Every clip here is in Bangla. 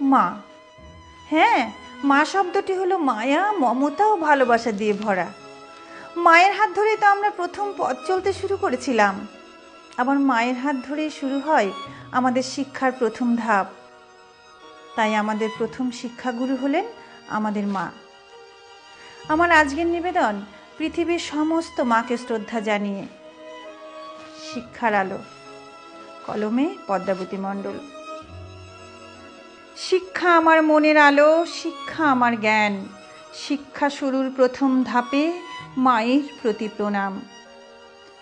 মা। হ্যাঁ মা শব্দটি হলো মায়া, মমতা ও ভালোবাসা দিয়ে ভরা। মায়ের হাত ধরে তো আমরা প্রথম পথ চলতে শুরু করেছিলাম। আবার মায়ের হাত ধরেই শুরু হয় আমাদের শিক্ষার প্রথম ধাপ। তাই আমাদের প্রথম শিক্ষাগুরু হলেন আমাদের মা। আমার আজকের নিবেদন, পৃথিবীর সমস্ত মাকে শ্রদ্ধা জানিয়ে। শিক্ষার আলো, কলমে পদ্মাবতী মণ্ডল। শিক্ষা আমার মনের আলো, শিক্ষা আমার জ্ঞান। শিক্ষা শুরুর প্রথম ধাপে মায়ের প্রতি প্রণাম।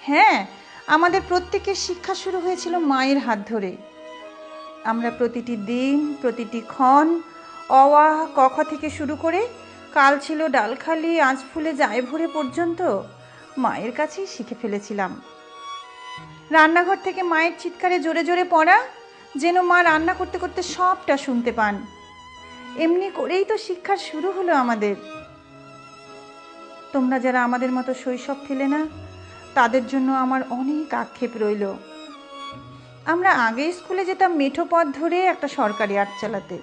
হ্যাঁ আমাদের প্রত্যেকের শিক্ষা শুরু হয়েছিল মায়ের হাত ধরে। আমরা প্রতিটি দিন প্রতিটি ক্ষণ, অওয়া কখ থেকে শুরু করে কাল ছিল ডালখালি, আজ ফুলে যায় ভরে পর্যন্ত মায়ের কাছেই শিখে ফেলেছিলাম। রান্নাঘর থেকে মায়ের চিৎকারে জোরে জোরে পড়া যেন মা রান্না করতে করতে সবটা শুনতে পান। এমনি করেই তো শিক্ষার শুরু হলো আমাদের। তোমরা যারা আমাদের মতো শৈশব ফেলে না, তাদের জন্য আমার অনেক আক্ষেপ রইল। আমরা আগে স্কুলে যেতাম মেঠো পথ ধরে একটা সরকারি আর্ট চালাতে,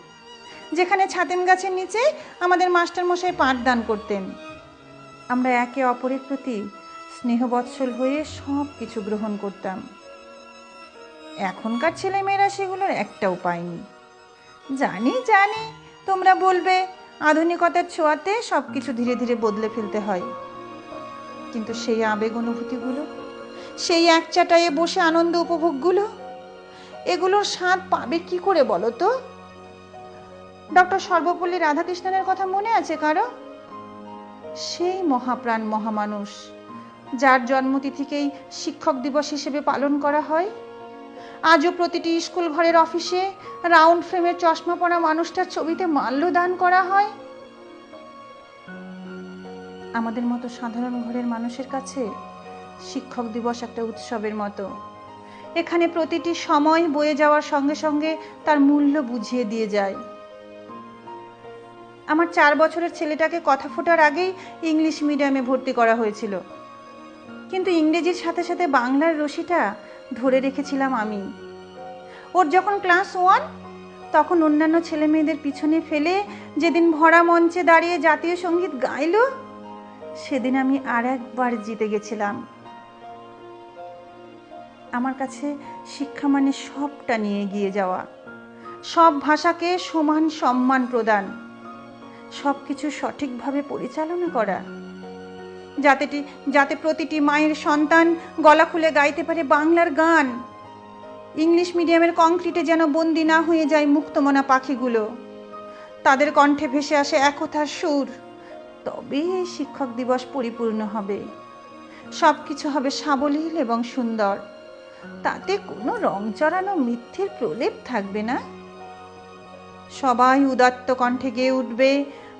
যেখানে ছাতেন গাছের নিচে আমাদের মাস্টারমশাই পাঠদান করতেন। আমরা একে অপরের প্রতি স্নেহবৎসল হয়ে সব কিছু গ্রহণ করতাম। এখনকার ছেলেমেয়েরা সেগুলোর একটাও পায়নি জানি জানি, তোমরা বলবে, আধুনিকতার ছোঁয়াতে সব কিছু ধীরে ধীরে বদলে ফেলতে হয়। কিন্তু সেই আবেগ অনুভূতিগুলো, সেই এক চাটায়ে বসে আনন্দ উপভোগগুলো, এগুলোর স্বাদ পাবে কি করে বলো তো? ডক্টর সর্বপল্লী রাধাকৃষ্ণনের কথা মনে আছে কারও? সেই মহাপ্রাণ মহামানুষ, যার জন্মতিথিকেই শিক্ষক দিবস হিসেবে পালন করা হয়। আজও প্রতিটি স্কুল ঘরের অফিসে রাউন্ড ফ্রেমের চশমা পরা মানুষটার ছবিতে মাল্যদান করা হয়। আমাদের মতো সাধারণ ঘরের মানুষের কাছে শিক্ষক দিবস একটা উৎসবের মতো। এখানে প্রতিটি সময় বয়ে যাওয়ার সঙ্গে সঙ্গে তার মূল্য বুঝিয়ে দিয়ে যায়। আমার চার বছরের ছেলেটাকে কথা ফোটার আগেই ইংলিশ মিডিয়ামে ভর্তি করা হয়েছিল। কিন্তু ইংরেজির সাথে সাথে বাংলার রশিটা ধরে রেখেছিলাম আমি। ওর যখন ক্লাস ওয়ান, তখন অন্যান্য ছেলে মেয়েদের পিছনে ফেলে যেদিন ভরা মঞ্চে দাঁড়িয়ে জাতীয় সংগীত গাইল, সেদিন আমি আর একবার জিতে গেছিলাম। আমার কাছে শিক্ষা মানে সবটা নিয়ে গিয়ে যাওয়া। সব ভাষাকে সমান সম্মান প্রদান। সব কিছু সঠিকভাবে পরিচালনা করা। যাতে যাতে প্রতিটি মায়ের সন্তান গলা খুলে গাইতে পারে বাংলার গান। ইংলিশ মিডিয়ামের কংক্রিটে যেন বন্দি না হয়ে যায় মুক্তমনা পাখিগুলো। তাদের কণ্ঠে ভেসে আসে একথার সুর। তবে শিক্ষক দিবস পরিপূর্ণ হবে। সব কিছু হবে সাবলীল এবং সুন্দর। তাতে কোনো রং চড়ানো মিথ্যের প্রলেপ থাকবে না। সবাই উদাত্ত কণ্ঠে গেয়ে উঠবে